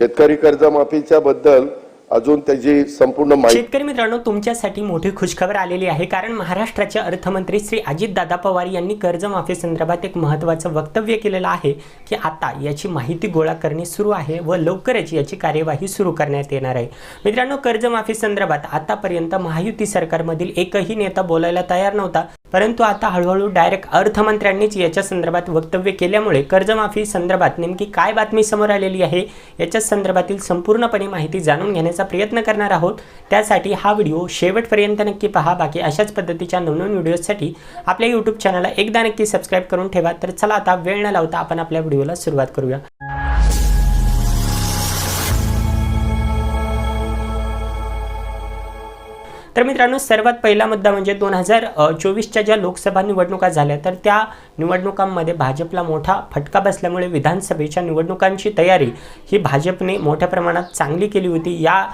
शेतकरी कर्जमाफीच्या बद्दल अजून त्याची संपूर्ण माहिती शेतकरी मित्रांनो तुमच्यासाठी मोठी खुशखबर आलेली आहे कारण महाराष्ट्राचे अर्थमंत्री श्री अजितदादा पवार यांनी कर्जमाफी संदर्भात एक महत्त्वाचं वक्तव्य केलेलं आहे की आता याची माहिती गोळा करणे सुरू आहे व लवकरच याची कार्यवाही सुरू करण्यात येणार आहे. मित्रांनो कर्जमाफी संदर्भात आतापर्यंत महायुती सरकारमधील एकही नेता बोलायला तयार नव्हता. परंतु आता हळूहळू डायरेक्ट अर्थमंत्र्यांनीच याच्या संदर्भात वक्तव्य केल्यामुळे कर्जमाफी संदर्भात नेमकी काय बातमी समोर आलेली आहे याच्या संदर्भातील संपूर्णपणे माहिती जाणून घेण्याचा प्रयत्न करणार आहोत. त्यासाठी हा व्हिडिओ शेवटपर्यंत नक्की पहा. बाकी अशाच पद्धतीच्या नवनवीन व्हिडिओसाठी आपल्या यूट्यूब चॅनलला एकदा नक्की सबस्क्राईब करून ठेवा. तर चला आता वेळ न लावता आपण आपल्या व्हिडिओला सुरुवात करूया. तर मित्रांनो सर्वात पहिला मुद्दा म्हणजे दोन हजार चोवीसच्या ज्या लोकसभा निवडणुका झाल्या तर त्या निवडणुकांमध्ये भाजपला मोठा फटका बसल्यामुळे विधानसभेच्या निवडणुकांची तयारी ही भाजपने मोठ्या प्रमाणात चांगली केली होती. या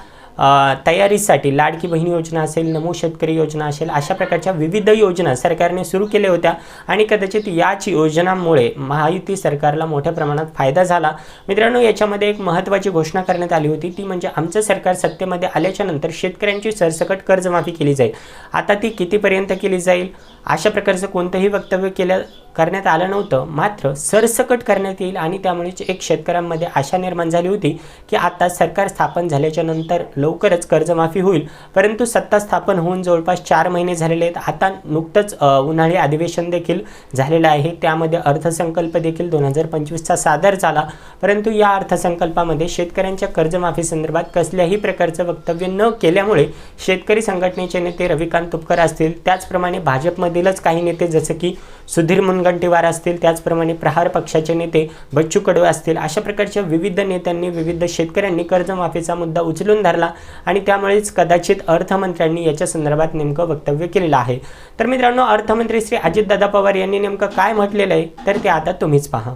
तयारीसाठी लाडकी बहीण योजना असेल नमो शेतकरी योजना असेल अशा प्रकारच्या विविध योजना सरकारने सुरू केल्या होत्या. आणि कदाचित याच योजनांमुळे महायुती सरकारला मोठ्या प्रमाणात फायदा झाला. मित्रांनो याच्यामध्ये एक महत्त्वाची घोषणा करण्यात आली होती. ती म्हणजे आमचं सरकार सत्तेमध्ये आल्याच्यानंतर शेतकऱ्यांची सरसकट कर्जमाफी केली जाईल. आता ती कितीपर्यंत केली जाईल? अशा प्रकारचं कोणतंही वक्तव्य केलं करण्यात आलं नव्हतं. मात्र सरसकट करण्यात येईल आणि त्यामुळेच एक शेतकऱ्यांमध्ये आशा निर्माण झाली होती की आता सरकार स्थापन झाल्याच्यानंतर लवकरच कर्जमाफी होईल. परंतु सत्ता स्थापन होऊन जवळपास चार महिने झालेले आहेत. आता नुकतंच उन्हाळी अधिवेशन देखील झालेलं आहे. त्यामध्ये अर्थसंकल्प देखील दोन हजार पंचवीसचा सादर झाला. परंतु या अर्थसंकल्पामध्ये शेतकऱ्यांच्या कर्जमाफी संदर्भात कसल्याही प्रकारचं वक्तव्य न केल्यामुळे शेतकरी संघटनेचे नेते रविकांत तुपकर असतील. त्याचप्रमाणे भाजपमधीलच काही नेते जसं की सुधीर मुनगंटीवार असतील त्याचप्रमाणे प्रहार पक्षाचे नेते बच्चू कडू असतील अशा प्रकारच्या विविध नेत्यांनी विविध शेतकऱ्यांनी कर्जमाफीचा मुद्दा उचलून धरला आणि त्यामुळेच कदाचित अर्थमंत्र्यांनी याच्या संदर्भात नेमकं वक्तव्य केलेलं आहे. तर मित्रांनो अर्थमंत्री श्री अजितदादा पवार यांनी नेमकं काय म्हटलेलं आहे? तर ते आता तुम्हीच पहा.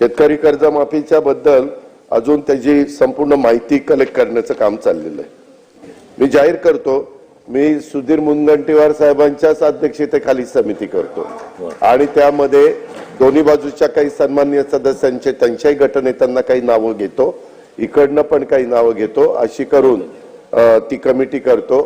शेतकरी कर्जमाफीच्या बद्दल अजून त्याची संपूर्ण माहिती कलेक्ट करण्याचं काम चाललेलं आहे. मी जाहीर करतो मी सुधीर मुनगंटीवार साहेबांच्याच अध्यक्षतेखाली समिती करतो. आणि त्यामध्ये दोन्ही बाजूच्या काही सन्माननीय सदस्यांचे त्यांच्याही गटनेत्यांना काही नावं घेतो. इकडनं पण काही नावं घेतो. अशी करून ती कमिटी करतो.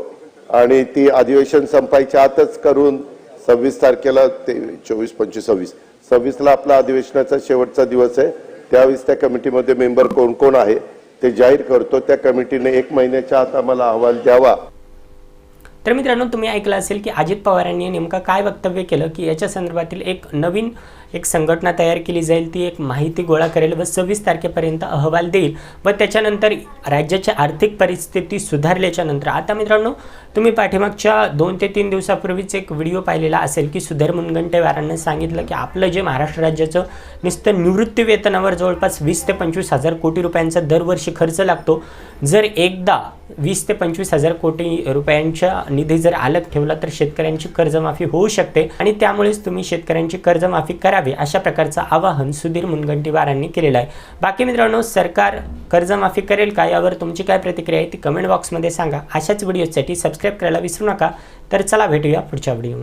आणि ती अधिवेशन संपायच्या आतच करून सव्वीस तारखेला ते चोवीस पंचवीस सव्वीस सव्वीसला आपला अधिवेशनाचा शेवटचा दिवस आहे. त्यावेळेस त्या कमिटीमध्ये मेंबर कोण कोण आहे ते जाहीर करतो. त्या कमिटीने एक महिन्याच्या आत आम्हाला अहवाल द्यावा. तर मित्रांनो तुम्ही ऐकलं असेल की अजित पवारांनी नेमकं काय वक्तव्य केलं की याच्या संदर्भातील एक नवीन एक संघटना तयार केली जाईल ती एक माहिती गोळा करेल व सव्वीस तारखेपर्यंत अहवाल देईल व त्याच्यानंतर राज्याची आर्थिक परिस्थिती सुधारल्याच्या नंतर. आता मित्रांनो तुम्ही पाठीमागच्या दोन ते तीन दिवसापूर्वीच एक व्हिडिओ पाहिलेला असेल की सुधीर मुनगंटेवारांना सांगितलं की आपलं जे महाराष्ट्र राज्याचं नुसतं निवृत्ती वेतनावर जवळपास वीस ते पंचवीस हजार कोटी रुपयांचा दरवर्षी खर्च लागतो. जर एकदा वीस ते पंचवीस हजार कोटी रुपयांच्या निधी जर आलक ठेवला तर शेतकऱ्यांची कर्जमाफी होऊ शकते. आणि त्यामुळेच तुम्ही शेतकऱ्यांची कर्जमाफी करावी अशा प्रकारचं आवाहन सुधीर मुनगंटीवारांनी केलेलं आहे. बाकी मित्रांनो सरकार कर्जमाफी करेल का यावर तुमची काय प्रतिक्रिया आहे ती कमेंट बॉक्समध्ये सांगा. अशाच व्हिडिओसाठी सबस्क्राईब करायला विसरू नका. तर चला भेटूया पुढच्या व्हिडिओ